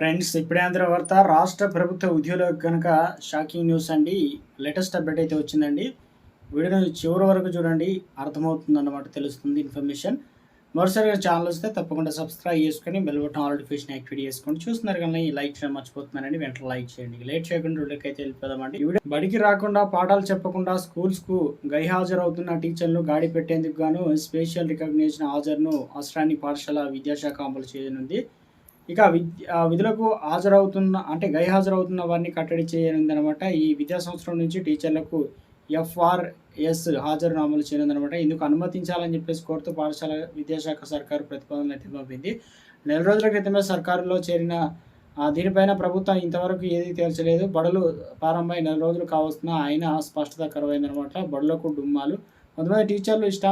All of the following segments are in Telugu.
ఫ్రెండ్స్ ఇప్పుడే అందరి వార్త. రాష్ట్ర ప్రభుత్వ ఉద్యోగులకు కనుక షాకింగ్ న్యూస్ అండి. లేటెస్ట్ అప్డేట్ అయితే వచ్చిందండి. వీడియోని చివరి వరకు చూడండి. అర్థమవుతుంది అన్నమాట తెలుస్తుంది ఇన్ఫర్మేషన్. మరోసారిగా ఛానల్ వస్తే తప్పకుండా సబ్స్క్రైబ్ చేసుకొని bell button all notification activate చేసుకోండి. చూస్తున్నారు కానీ లైక్ చేయడం మర్చిపోతున్నారండి వెంటనే లైక్ చేయండి. లేట్ చేయకుండా వీడియోకి అయితే వెళ్ళిపోదామండి. ఈ వీడియో బడికి రాకుండా పాఠాలు చెప్పకుండా స్కూల్స్కు గైహాజరవుతున్న టీచర్లు గాడి పెట్టేందుకు గాను స్పెషల్ రికగ్నిషన్ హాజరును అవసరాన్ని పాఠశాల విద్యాశాఖ అమలు చేయనుంది. ఇక విద్య విధులకు హాజరవుతున్న అంటే గైహాజరవుతున్న వారిని కట్టడి చేయనుందనమాట. ఈ విద్యా సంవత్సరం నుంచి టీచర్లకు ఎఫ్ఆర్ఎస్ హాజరు అమలు చేయనుందనమాట. ఇందుకు అనుమతించాలని చెప్పేసి కోరుతూ పాఠశాల విద్యాశాఖ సర్కారు ప్రతిపాదన అయితే పంపింది. నెల రోజుల క్రితమే సర్కారులో చేరిన దీనిపైన ప్రభుత్వం ఇంతవరకు ఏది తేల్చలేదు. బడులు ప్రారంభమై నెల రోజులు కావస్తున్నా ఆయన స్పష్టత కరువైందనమాట. బడులకు డుమ్మాలు. కొంతమంది టీచర్లు ఇష్టా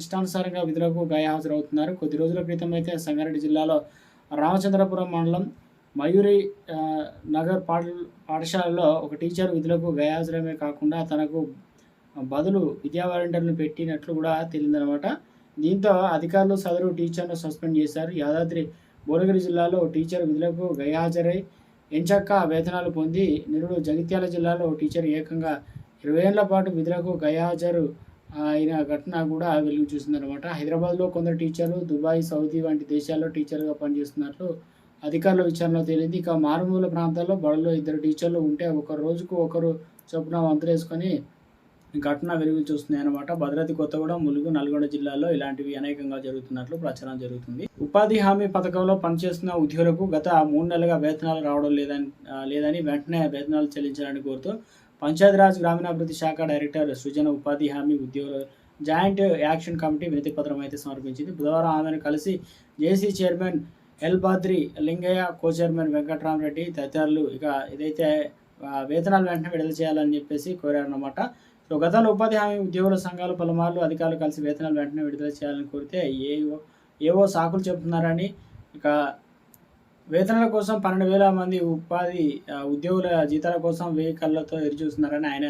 ఇష్టానుసారంగా విధులకు గైహాజరవుతున్నారు. కొద్ది రోజుల క్రితం అయితే సంగారెడ్డి జిల్లాలో రామచంద్రపురం మండలం మయూరి నగర్ పాఠ పాఠశాలలో ఒక టీచర్ విధులకు గైహాజరమే కాకుండా తనకు బదులు విద్యా వాలంటీర్లను పెట్టినట్లు కూడా తెలియదనమాట దీంతో అధికారులు సదరు టీచర్ను సస్పెండ్ చేశారు. యాదాద్రి భువనగిరి జిల్లాలో టీచర్ విధులకు గైహాజరై ఎంచక్క వేతనాలు పొంది నిరుడు జగిత్యాల జిల్లాలో టీచర్ ఏకంగా ఇరవై ఏళ్ళ పాటు విధులకు గైహాజరు ఆయన ఘటన కూడా వెలుగు చూసిందనమాట హైదరాబాద్లో కొందరు టీచర్లు దుబాయ్ సౌదీ వంటి దేశాల్లో టీచర్గా పనిచేస్తున్నట్లు అధికారుల విచారణలో తేలింది. ఇక మారుమూల ప్రాంతాల్లో బడుల్లో ఇద్దరు టీచర్లు ఉంటే ఒక రోజుకు ఒకరు చొప్పున వంతలేసుకొని ఘటన వెలుగు చూస్తున్నాయి అనమాట భద్రాద్రి కొత్తగూడెం ములుగు నల్గొండ జిల్లాలో ఇలాంటివి అనేకంగా జరుగుతున్నట్లు ప్రచారం జరుగుతుంది. ఉపాధి హామీ పథకంలో పనిచేస్తున్న ఉద్యోగులకు గత మూడు నెలలుగా వేతనాలు రావడం లేదని లేదని వెంటనే వేతనాలు చెల్లించాలని కోరుతూ పంచాయతీరాజ్ గ్రామీణాభివృద్ధి శాఖ డైరెక్టర్ సృజన ఉపాధి హామీ ఉద్యోగుల జాయింట్ యాక్షన్ కమిటీ వినతి పత్రం అయితే సమర్పించింది. బుధవారం ఆమెను కలిసి JC chairman L Badri Lingaiah co chairman Venkatramareddy తదితరులు ఇక ఇదైతే వేతనాలు వెంటనే విడుదల చేయాలని చెప్పేసి కోరారన్నమాట. సో గతంలో ఉపాధి హామీ ఉద్యోగుల సంఘాలు పలుమార్లు అధికారులు కలిసి వేతనాలు వెంటనే విడుదల చేయాలని కోరితే ఏవో ఏవో సాకులు చెబుతున్నారని ఇక వేతనాల కోసం పన్నెండు వేల మంది ఉపాధి ఉద్యోగుల జీతాల కోసం వెయ్యి కళ్ళతో ఎదురు చూస్తున్నారని ఆయన